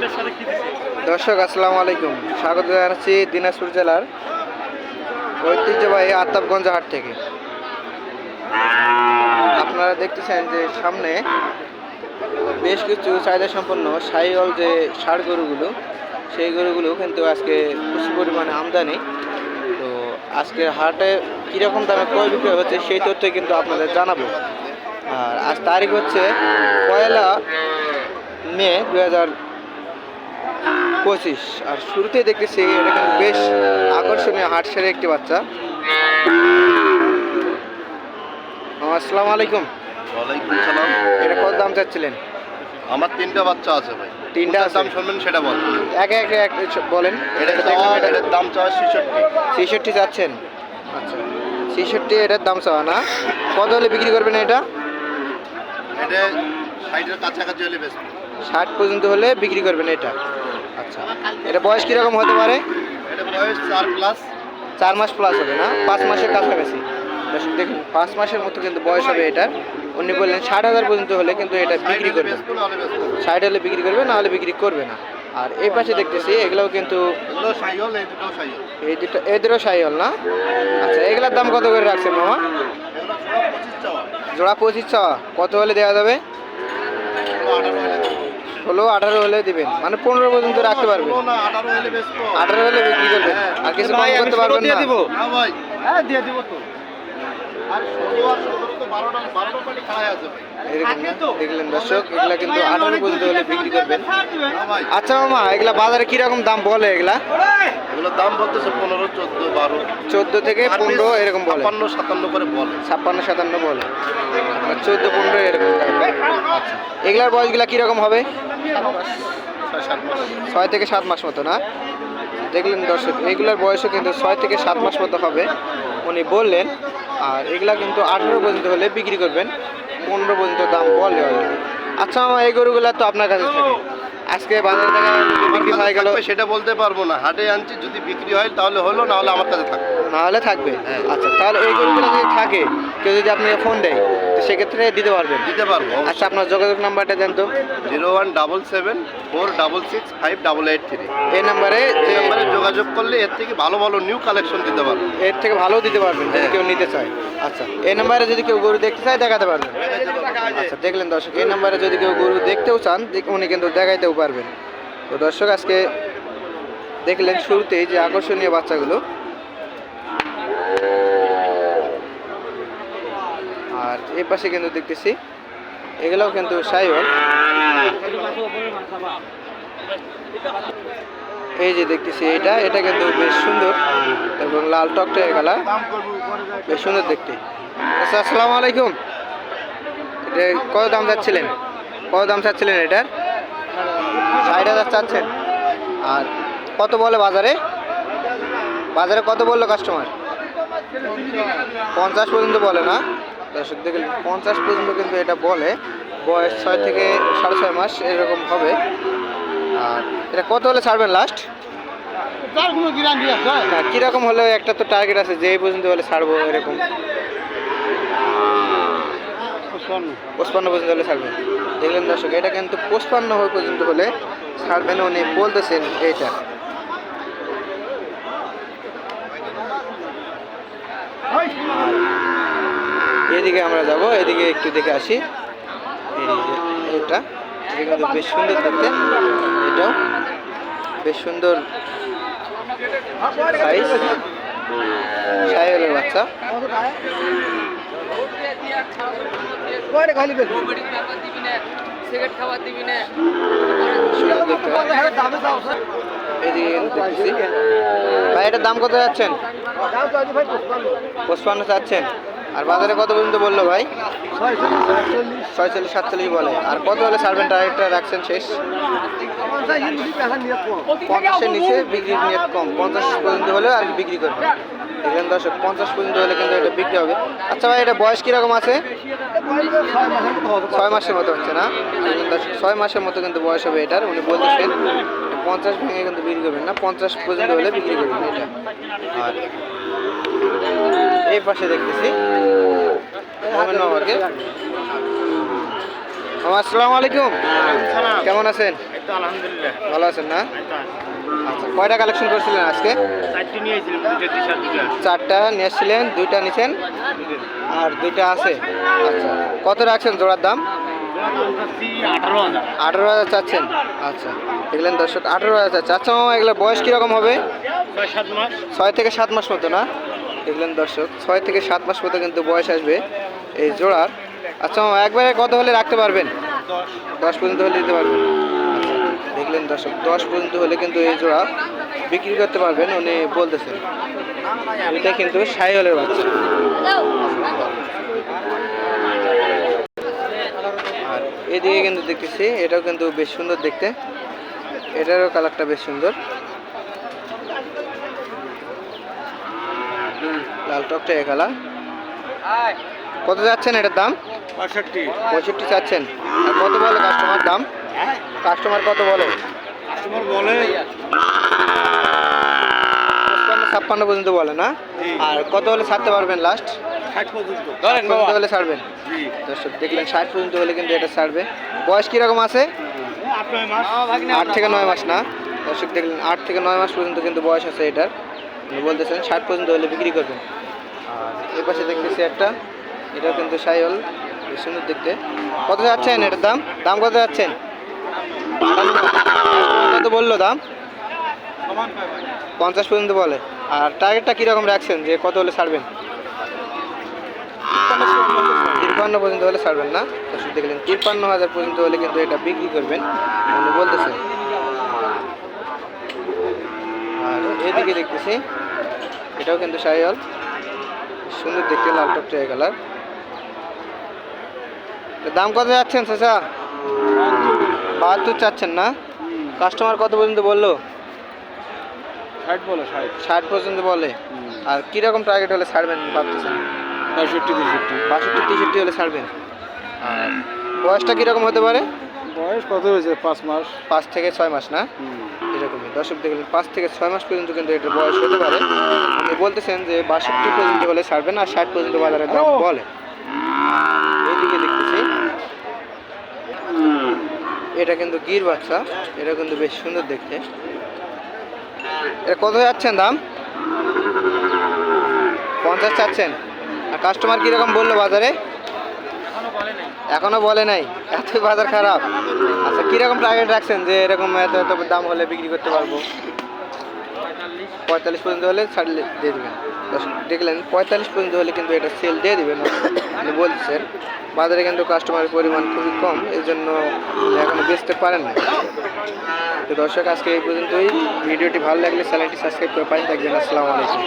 দর্শক, আসসালামু আলাইকুম। স্বাগত জানাচ্ছি দিনাজপুর জেলার ঐতিহ্যবাহী আতাবগঞ্জ হাট থেকে। আপনারা দেখতেছেন যে সামনে বেশ কিছু চাহিদা সম্পন্ন সাইওয়াল যে ষাড় গরুগুলো, সেই গরুগুলো কিন্তু আজকে প্রচুর পরিমাণে আমদানি। তো আজকের হাটে কীরকম দামে ক্রয় বিক্রয় হচ্ছে সেই তথ্য কিন্তু আপনাদের জানাব। আর আজ তারিখ হচ্ছে পয়লা মে দু হাজার পঁচিশ। আর শুরুতে দেখতেছি এটা কিন্তু বেশ আকর্ষণীয় হাট সেরে একটি বাচ্চা। ও, আসসালামু আলাইকুম। ওয়ালাইকুম সালাম। এটা কত দাম চাচ্ছিলেন? আমার তিনটা বাচ্চা আছে ভাই। তিনটা দাম শুনবেন সেটা বল একে একে এক বলেন। এটা এটার দাম চাওয়া ছেষট্টি। ছেষট্টি চাচ্ছেন? আচ্ছা। ছেষট্টি এটার দাম চাওয়া না? কত হলে বিক্রি করবেন এটা? এটা ষাটের কাছাকাছি হলে বেশ ষাট পর্যন্ত হলে বিক্রি করবেন এটা। আচ্ছা। এটা বয়স কীরকম হতে পারে? এটা বয়স চার প্লাস চার মাস প্লাস হবে না? পাঁচ মাসের কাছাকাছি। দেখুন পাঁচ মাসের মতো কিন্তু বয়স হবে এটা উনি বললেন ষাট হাজার পর্যন্ত হলে কিন্তু এটা বিক্রি করবেন হলে ষাট হলে বিক্রি করবে না হলে বিক্রি করবে না। আর এই পাশে দেখতেছি এগুলোও কিন্তু এই দুটো এই দুটো না? আচ্ছা এগুলোর দাম কত করে রাখছেন মামা? জোড়া পঁচিশ চাওয়া। কত হলে দেওয়া যাবে? ষোলো আঠারো হলে দিবেন। মানে পনেরো পর্যন্ত রাখতে পারবেন। আঠারো হলে বিক্রি করবেন। আর কিছু কম করতে পারবেন না। হ্যাঁ ভাই। হ্যাঁ দিয়ে দিব তো? দেখলেন দর্শক এগুলা কিন্তু আঠারো পর্যন্ত হলে বিক্রি করবেন। হ্যাঁ আচ্ছা মামা এগুলা বাজারে কীরকম দাম বলে এগুলা? এগুলোর দাম বলতেছে পনেরো চোদ্দ বারো। চোদ্দ থেকে পনেরো এরকম বলে। ছাপ্পান্ন সাতান্ন করে বলে। ছাপ্পান্ন সাতান্ন বলে। চোদ্দ পনেরো এরকম। এগুলার বয়সগুলা কীরকম হবে? ছয় থেকে সাত মাস মতো না? দেখলেন দর্শক এগুলার বয়সও কিন্তু ছয় থেকে সাত মাস মতো হবে। উনি বললেন আর এগুলা কিন্তু আঠেরো পর্যন্ত হলে বিক্রি করবেন পনেরো পর্যন্ত দাম বলে। আচ্ছা আমার এই গরুগুলা তো আপনার কাছে থাকে। আজকে বাজারে বিক্রি হয়ে গেল। সেটা বলতে পারব না। হাটে আনছি যদি বিক্রি হয় তাহলে হলো না হলে আমার কাছে থাকবে। না হলে থাকবে আচ্ছা তাহলে এই গরুগুলো যদি থাকে কেউ যদি আপনি ফোন দেয় সেক্ষেত্রে দিতে পারবেন। দিতে পারব আচ্ছা আপনার যোগাযোগ নাম্বারটা দেন তো zero one double seven four double six five double eight three. এই নাম্বারে যে নাম্বারে যোগাযোগ করলে এর থেকে ভালো ভালো নিউ কালেকশন দিতে পারব এর থেকে ভালো দিতে পারবেন যদি হ্যাঁ। কেউ নিতে চায়। আচ্ছা এই নাম্বারে যদি কেউ গরু দেখতে চায় দেখাতে পারবেন। আচ্ছা দেখলেন দর্শক এই নাম্বারে যদি কেউ গরু দেখতেও চান উনি কিন্তু দেখাইতেও পারবেন। তো দর্শক আজকে দেখলেন শুরুতেই যে আকর্ষণীয় বাচ্চাগুলো। আর এই পাশে কিন্তু দেখতেছি, এগুলোও কিন্তু সাইওয়াল। এই যে দেখতেছি এটা এটা কিন্তু বেশ সুন্দর এবং লাল টকটকে কালার বেশ সুন্দর দেখতে। আচ্ছা আসসালামু আলাইকুম। এটা কত দাম চাচ্ছিলেন? কত দাম চাচ্ছিলেন এটার? ষাট হাজার চাচ্ছেন। আর কত বলে বাজারে? বাজারে কত বলল কাস্টমার পঞ্চাশ পর্যন্ত বলে না? দর্শক দেখলেন পঞ্চাশ পর্যন্ত কিন্তু এটা বলে, বয়স ছয় থেকে সাড়ে ছয় মাস, এরকম হবে। আর এটা কত হলে ছাড়বেন লাস্ট না কীরকম হলে একটা তো টার্গেট আছে যে পর্যন্ত হলে ছাড়বো, এরকম। পঁচপান্ন পর্যন্ত হলে ছাড়বেন। দেখলেন দর্শক, এটা কিন্তু পঁচপান্ন হয়ে পর্যন্ত হলে ছাড়বেন উনি, বলতেছেন এইটা। আর এদিকে আমরা যাব, এদিকে একটু দেখে আসি। এটা এটা কিন্তু বেশ সুন্দর দেখতে। এটাও বেশ সুন্দর সাইজ সাইলের বাচ্চা। ভাই, এটার দাম কত যাচ্ছেন? পঁচপান্ন চাচ্ছেন। আর বাজারে কত পর্যন্ত বলল ভাই? ছয়চল্লিশ, সাতচল্লিশ বলে। আর কত হলে ছাড়বেন টার্গেটটা রাখছেন শেষ? পঞ্চাশের নিচে বিক্রি নিয়ে কম। পঞ্চাশ পর্যন্ত হলে আর কি বিক্রি করবে দেখলেন দর্শক, পঞ্চাশ পর্যন্ত হলে কিন্তু এটা বিক্রি হবে। আচ্ছা ভাই, এটা বয়স কীরকম আছে? ছয় মাসের মতো হচ্ছে না? ছয় মাসের মতো কিন্তু বয়স হবে এটার, উনি বলতেছেন। পঞ্চাশ ভেঙে কিন্তু বিক্রি করবেন না, পঞ্চাশ পর্যন্ত হলে বিক্রি করবেন এটা। আর এই পাশে দেখতেছি। মামা আসসালামু আলাইকুম। কেমন আছেন? আলহামদুলিল্লাহ। ভালো আছেন না? আচ্ছা কয়টা কালেকশন করছিলেন আজকে? চারটি নিয়ে এসেছিলেন দুইটা। নিছেন? আর দুইটা আছে? আচ্ছা কত রাখছেন জোড়ার দাম? আঠারো হাজার। চাচ্ছেন? আচ্ছা দেখলেন দর্শক আঠারো হাজার চাচ্ছে আচ্ছা এগুলো বয়স কীরকম হবে? ছয় থেকে সাত মাস মতো না? দেখলেন দর্শক, ছয় থেকে সাত মাস মতো কিন্তু বয়স আসবে এই জোড়ার। আচ্ছা একবারে কত হলে রাখতে পারবেন? দশ পর্যন্ত হলে দিতে পারবেন। আচ্ছা দেখলেন দর্শক, দশ পর্যন্ত হলে কিন্তু এই জোড়া বিক্রি করতে পারবেন, উনি বলতেছেন। এটা কিন্তু সাইহলের বাচ্চা। আর এদিকে কিন্তু দেখতেছি, এটাও কিন্তু বেশ সুন্দর দেখতে। এটারও কালারটা বেশ সুন্দর। লাল টকটা এ কালার কত যাচ্ছেন এটার দাম? পঁয়ষট্টি। পঁয়ষট্টি চাচ্ছেন। আর কত বলে কাস্টমার দাম? কাস্টমার কত বলে? কাস্টমার বলে ছাপ্পান্ন পর্যন্ত বলে না? আর কত হলে ছাড়তে পারবেন লাস্ট ষাট পর্যন্ত। কত হলে ছাড়বেন? জি। দর্শক দেখলেন ষাট পর্যন্ত হলে কিন্তু এটা ছাড়বে। বয়স কীরকম আছে? আট থেকে নয় মাস না? দর্শক দেখলেন আট থেকে নয় মাস পর্যন্ত কিন্তু বয়স আছে এটার। বলতেছেন ষাট পর্যন্ত হলে বিক্রি করবেন। আর এ পাশে দেখতেছি একটা, এটাও কিন্তু সাইল সুন্দর দেখতে। কত যাচ্ছেন এটার দাম? দাম কত যাচ্ছেন? কত বলল দাম? পঞ্চাশ পর্যন্ত বলে। আর টার্গেটটা কীরকম রাখছেন, যে কত হলে ছাড়বেন? তিরপান্ন পর্যন্ত হলে ছাড়বেন না। দেখলেন তিরপান্ন হাজার পর্যন্ত হলে কিন্তু এটা বিক্রি করবেন। বলতেছেন আর এদিকে দেখতেছি। এটাও কিন্তু সাইহল সুন্দর দেখতে লাল টকটে কালার। দাম কত যাচ্ছেন চাচা? বাহাত্তর চাচ্ছেন না? কাস্টমার কত পর্যন্ত বলল? ষাট বলে ষাট। পর্যন্ত বলে। আর কীরকম টার্গেট হলে ছাড়বেন ভাবতেছেন? পঁয়ষট্টি তেষট্টি। বাষট্টি তেষট্টি হলে ছাড়বেন? আর বয়সটা কীরকম হতে পারে? বয়স কত হয়েছে? পাঁচ মাস। পাঁচ থেকে ছয় মাস না? এরকমই। দর্শক দেখলেন পাঁচ থেকে ছয় মাস পর্যন্ত কিন্তু এটার বয়স হতে পারে। উনি বলতেছেন যে বাষট্টি পর্যন্ত হলে ছাড়বেন আর ষাট পর্যন্ত বাজারে দাম বলে। এইদিকে দেখতেছি। এটা কিন্তু গির বাচ্চা এটা কিন্তু বেশ সুন্দর দেখতে। এটা কত যাচ্ছেন দাম? পঞ্চাশ চাচ্ছেন। আর কাস্টমার কীরকম বলল বাজারে? এখনও বলে নাই এত বাজার খারাপ। আচ্ছা কীরকম টার্গেট রাখছেন যে এরকম এত এত দাম হলে বিক্রি করতে পারব? পঁয়তাল্লিশ পর্যন্ত হলে ছাড়লে দিয়ে দেবেন। দেখলেন, পঁয়তাল্লিশ পর্যন্ত হলে কিন্তু এটা সেল দিয়ে দেবেন আপনি। বলছেন, বাজারে কিন্তু কাস্টমারের পরিমাণ খুবই কম এই জন্য এখনও বেচতে পারেন না তো দর্শক, আজকে এই পর্যন্তই। ভিডিওটি ভালো লাগলে চ্যানেলটি সাবস্ক্রাইব করে পাই থাকবেন। আসসালামু আলাইকুম।